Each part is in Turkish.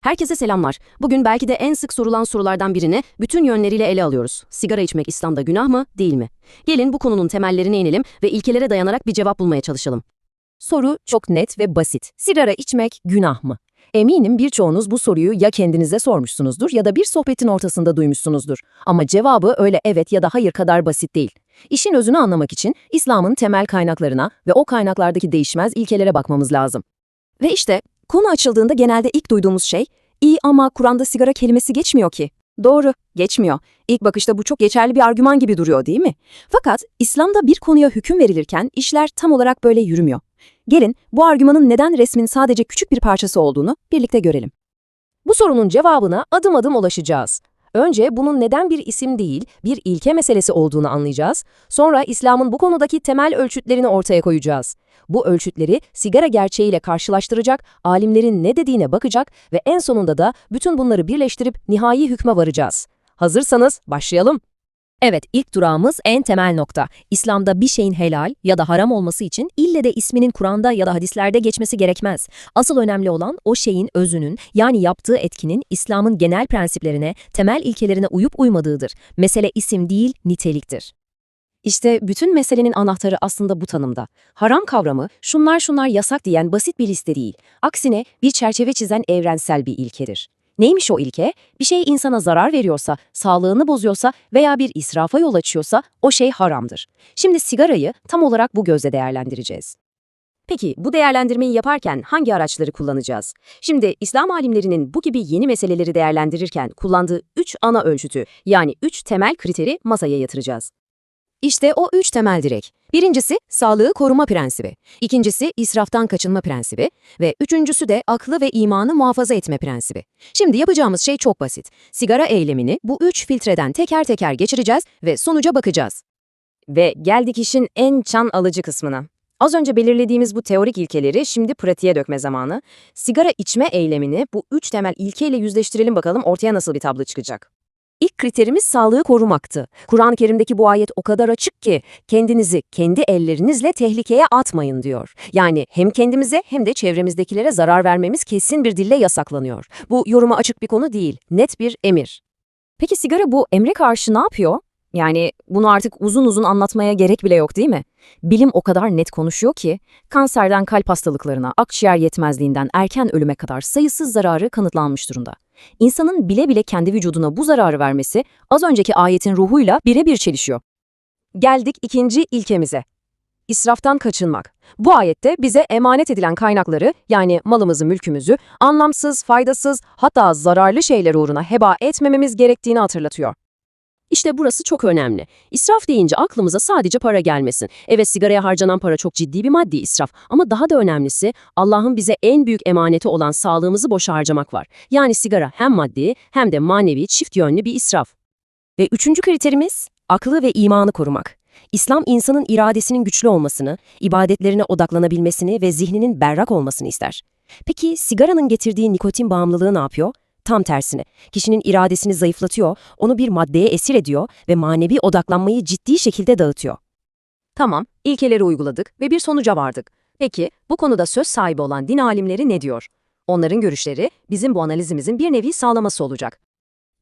Herkese selamlar. Bugün belki de en sık sorulan sorulardan birini bütün yönleriyle ele alıyoruz. Sigara içmek İslam'da günah mı, değil mi? Gelin bu konunun temellerine inelim ve ilkelere dayanarak bir cevap bulmaya çalışalım. Soru çok net ve basit. Sigara içmek günah mı? Eminim birçoğunuz bu soruyu ya kendinize sormuşsunuzdur ya da bir sohbetin ortasında duymuşsunuzdur. Ama cevabı öyle evet ya da hayır kadar basit değil. İşin özünü anlamak için İslam'ın temel kaynaklarına ve o kaynaklardaki değişmez ilkelere bakmamız lazım. Ve işte konu açıldığında genelde ilk duyduğumuz şey, iyi ama Kur'an'da sigara kelimesi geçmiyor ki. Doğru, geçmiyor. İlk bakışta bu çok geçerli bir argüman gibi duruyor değil mi? Fakat İslam'da bir konuya hüküm verilirken işler tam olarak böyle yürümüyor. Gelin bu argümanın neden resmin sadece küçük bir parçası olduğunu birlikte görelim. Bu sorunun cevabına adım adım ulaşacağız. Önce bunun neden bir isim değil, bir ilke meselesi olduğunu anlayacağız. Sonra İslam'ın bu konudaki temel ölçütlerini ortaya koyacağız. Bu ölçütleri sigara gerçeğiyle karşılaştıracak, alimlerin ne dediğine bakacak ve en sonunda da bütün bunları birleştirip nihai hükme varacağız. Hazırsanız başlayalım. Evet, ilk durağımız en temel nokta. İslam'da bir şeyin helal ya da haram olması için ille de isminin Kur'an'da ya da hadislerde geçmesi gerekmez. Asıl önemli olan o şeyin özünün yani yaptığı etkinin İslam'ın genel prensiplerine, temel ilkelerine uyup uymadığıdır. Mesele isim değil, niteliktir. İşte bütün meselenin anahtarı aslında bu tanımda. Haram kavramı şunlar şunlar yasak diyen basit bir liste değil. Aksine bir çerçeve çizen evrensel bir ilkedir. Neymiş o ilke? Bir şey insana zarar veriyorsa, sağlığını bozuyorsa veya bir israfa yol açıyorsa o şey haramdır. Şimdi sigarayı tam olarak bu gözle değerlendireceğiz. Peki bu değerlendirmeyi yaparken hangi araçları kullanacağız? Şimdi İslam alimlerinin bu gibi yeni meseleleri değerlendirirken kullandığı üç ana ölçütü yani üç temel kriteri masaya yatıracağız. İşte o üç temel direk. Birincisi sağlığı koruma prensibi, ikincisi israftan kaçınma prensibi ve üçüncüsü de aklı ve imanı muhafaza etme prensibi. Şimdi yapacağımız şey çok basit. Sigara eylemini bu üç filtreden teker teker geçireceğiz ve sonuca bakacağız. Ve geldik işin en çan alıcı kısmına. Az önce belirlediğimiz bu teorik ilkeleri şimdi pratiğe dökme zamanı. Sigara içme eylemini bu üç temel ilkeyle yüzleştirelim bakalım ortaya nasıl bir tablo çıkacak. İlk kriterimiz sağlığı korumaktı. Kur'an-ı Kerim'deki bu ayet o kadar açık ki kendinizi kendi ellerinizle tehlikeye atmayın diyor. Yani hem kendimize hem de çevremizdekilere zarar vermemiz kesin bir dille yasaklanıyor. Bu yoruma açık bir konu değil, net bir emir. Peki sigara bu emre karşı ne yapıyor? Yani bunu artık uzun uzun anlatmaya gerek bile yok değil mi? Bilim o kadar net konuşuyor ki kanserden kalp hastalıklarına, akciğer yetmezliğinden erken ölüme kadar sayısız zararı kanıtlanmış durumda. İnsanın bile bile kendi vücuduna bu zararı vermesi az önceki ayetin ruhuyla birebir çelişiyor. Geldik ikinci ilkemize. İsraftan kaçınmak. Bu ayette bize emanet edilen kaynakları yani malımızı, mülkümüzü anlamsız, faydasız hatta zararlı şeyler uğruna heba etmememiz gerektiğini hatırlatıyor. İşte burası çok önemli. İsraf deyince aklımıza sadece para gelmesin. Evet sigaraya harcanan para çok ciddi bir maddi israf ama daha da önemlisi Allah'ın bize en büyük emaneti olan sağlığımızı boşa harcamak var. Yani sigara hem maddi hem de manevi çift yönlü bir israf. Ve üçüncü kriterimiz aklı ve imanı korumak. İslam insanın iradesinin güçlü olmasını, ibadetlerine odaklanabilmesini ve zihninin berrak olmasını ister. Peki sigaranın getirdiği nikotin bağımlılığı ne yapıyor? Tam tersine, kişinin iradesini zayıflatıyor, onu bir maddeye esir ediyor ve manevi odaklanmayı ciddi şekilde dağıtıyor. Tamam, ilkeleri uyguladık ve bir sonuca vardık. Peki, bu konuda söz sahibi olan din alimleri ne diyor? Onların görüşleri bizim bu analizimizin bir nevi sağlaması olacak.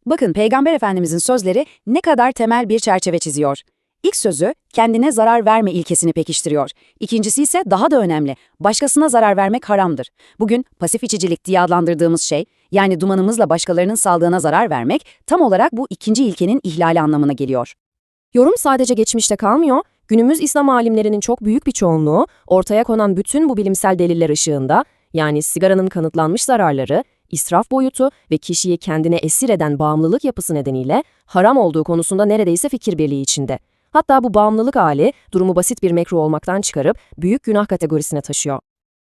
Bakın Peygamber Efendimizin sözleri ne kadar temel bir çerçeve çiziyor. İlk sözü kendine zarar verme ilkesini pekiştiriyor. İkincisi ise daha da önemli. Başkasına zarar vermek haramdır. Bugün pasif içicilik diye adlandırdığımız şey, yani dumanımızla başkalarının sağlığına zarar vermek, tam olarak bu ikinci ilkenin ihlali anlamına geliyor. Yorum sadece geçmişte kalmıyor, günümüz İslam alimlerinin çok büyük bir çoğunluğu ortaya konan bütün bu bilimsel deliller ışığında, yani sigaranın kanıtlanmış zararları, israf boyutu ve kişiyi kendine esir eden bağımlılık yapısı nedeniyle haram olduğu konusunda neredeyse fikir birliği içinde. Hatta bu bağımlılık hali durumu basit bir mekruh olmaktan çıkarıp büyük günah kategorisine taşıyor.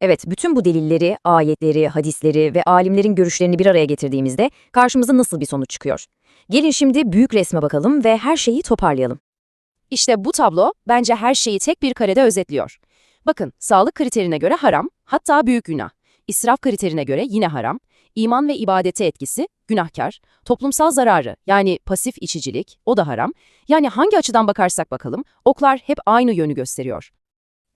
Evet, bütün bu delilleri, ayetleri, hadisleri ve alimlerin görüşlerini bir araya getirdiğimizde karşımıza nasıl bir sonuç çıkıyor? Gelin şimdi büyük resme bakalım ve her şeyi toparlayalım. İşte bu tablo bence her şeyi tek bir karede özetliyor. Bakın, sağlık kriterine göre haram, hatta büyük günah. İsraf kriterine göre yine haram. İman ve ibadete etkisi, günahkar. Toplumsal zararı, yani pasif içicilik, o da haram. Yani hangi açıdan bakarsak bakalım, oklar hep aynı yönü gösteriyor.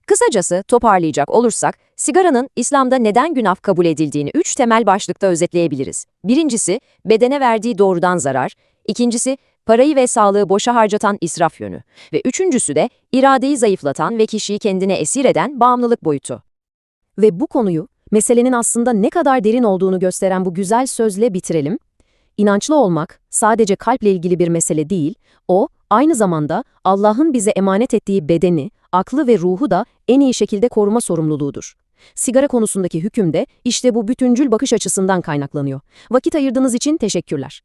Kısacası toparlayacak olursak, sigaranın İslam'da neden günah kabul edildiğini üç temel başlıkta özetleyebiliriz. Birincisi, bedene verdiği doğrudan zarar. İkincisi, parayı ve sağlığı boşa harcatan israf yönü. Ve üçüncüsü de iradeyi zayıflatan ve kişiyi kendine esir eden bağımlılık boyutu. Ve bu konuyu, meselenin aslında ne kadar derin olduğunu gösteren bu güzel sözle bitirelim. İnançlı olmak sadece kalple ilgili bir mesele değil, o aynı zamanda Allah'ın bize emanet ettiği bedeni, aklı ve ruhu da en iyi şekilde koruma sorumluluğudur. Sigara konusundaki hüküm de işte bu bütüncül bakış açısından kaynaklanıyor. Vakit ayırdığınız için teşekkürler.